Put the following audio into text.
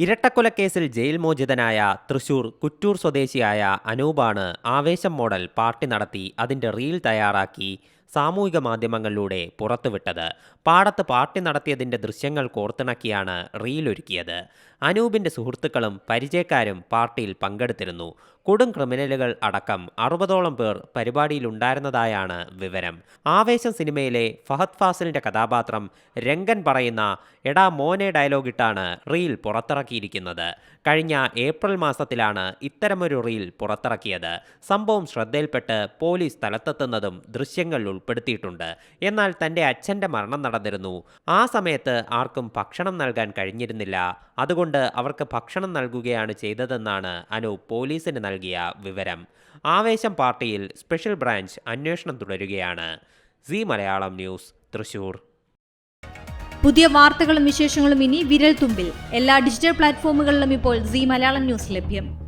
ഇരട്ടക്കൊലക്കേസിൽ jail മോചിതനായ തൃശൂർ കുറ്റൂർ സ്വദേശിയായ അനൂപാണ് ആവേശം മോഡൽ പാർട്ടി നടത്തി അതിന്റെ റീൽ തയ്യാറാക്കി സാമൂഹിക മാധ്യമങ്ങളിലൂടെ പുറത്തുവിട്ടത്. പാടത്ത് പാർട്ടി നടത്തിയതിന്റെ ദൃശ്യങ്ങൾ കോർത്തിണക്കിയാണ് റീലൊരുക്കിയത്. അനൂപിന്റെ സുഹൃത്തുക്കളും പരിചയക്കാരും പാർട്ടിയിൽ പങ്കെടുത്തിരുന്നു. കൊടും ക്രിമിനലുകൾ അടക്കം അറുപതോളം പേർ പരിപാടിയിലുണ്ടായിരുന്നതായാണ് വിവരം. ആവേശം സിനിമയിലെ ഫഹദ് ഫാസിലിന്റെ കഥാപാത്രം രംഗൻ പറയുന്ന എടാ മോനെ ഡയലോഗിട്ടാണ് റീൽ പുറത്തിറക്കിയിരിക്കുന്നത്. കഴിഞ്ഞ ഏപ്രിൽ മാസത്തിലാണ് ഇത്തരമൊരു റീൽ പുറത്തിറക്കിയത്. സംഭവം ശ്രദ്ധയിൽപ്പെട്ട് പോലീസ് സ്ഥലത്തെത്തുന്നതും ദൃശ്യങ്ങളിൽ ഉൾപ്പെടുത്തിയിട്ടുണ്ട്. എന്നാൽ തന്റെ അച്ഛന്റെ മരണം നടന്നിരുന്നു. ആ സമയത്ത് ആർക്കും ഭക്ഷണം നൽകാൻ കഴിഞ്ഞിരുന്നില്ല. അതുകൊണ്ട് അവർക്ക് ഭക്ഷണം നൽകുകയാണ് ചെയ്തതെന്നാണ് അനു പോലീസിന് നൽകിയ വിവരം. ആവേശം പാർട്ടിയിൽ സ്പെഷ്യൽ ബ്രാഞ്ച് അന്വേഷണം തുടരുകയാണ്. C Malayalam news Thrissur. പുതിയ വാർത്തകളും വിശേഷങ്ങളും ഇനി വിരൽ തുമ്പിൽ എല്ലാ ഡിജിറ്റൽ പ്ലാറ്റ്ഫോമുകളിലും ഇപ്പോൾ സി മലയാളം ന്യൂസ് ലഭ്യം.